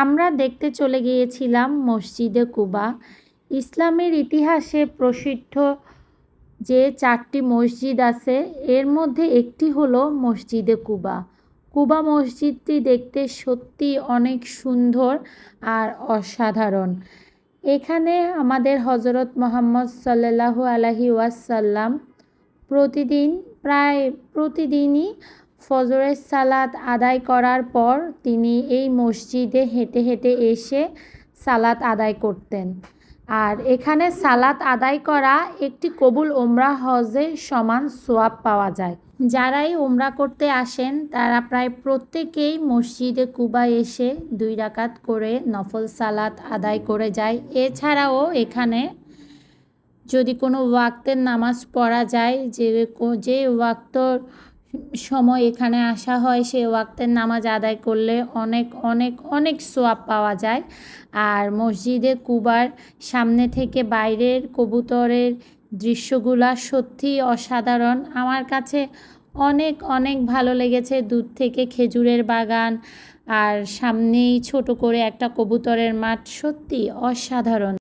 আমরা দেখতে চলে গিয়েছিলাম মসজিদে কুবা। ইসলামের ইতিহাসে প্রসিদ্ধ যে চারটি মসজিদ আছে, এর মধ্যে একটি হলো মসজিদে কুবা। কুবা মসজিদটি দেখতে সত্যি অনেক সুন্দর আর অসাধারণ। এখানে আমাদের হজরত মোহাম্মদ সাল্লাহ আলহি ওয়াসাল্লাম প্রতিদিন, প্রায় প্রতিদিনই ফজরের সালাত আদায় করার পর তিনি এই মসজিদে হেঁটে হেঁটে এসে সালাত আদায় করতেন। আর এখানে সালাত আদায় করা একটি কবুল ওমরা হজে সমান সোয়াব পাওয়া যায়। যারাই ওমরা করতে আসেন, তারা প্রায় প্রত্যেকেই মসজিদে কুবা এসে দুই রাকাত করে নফল সালাত আদায় করে যায়। এছাড়াও এখানে যদি কোনো ওয়াক্তের নামাজ পড়া যায়, যে যে ওয়াক্তর সময় এখানে আসা হয়, সে ওয়াক্তের নামাজ আদায় করলে অনেক অনেক অনেক সোয়াব পাওয়া যায়। আর মসজিদে কুবার সামনে থেকে বাইরের কবুতরের দৃশ্যগুলা সত্যিই অসাধারণ। আমার কাছে অনেক অনেক ভালো লেগেছে দূর থেকে খেজুরের বাগান আর সামনেই ছোট করে একটা কবুতরের মাঠ। সত্যি অসাধারণ।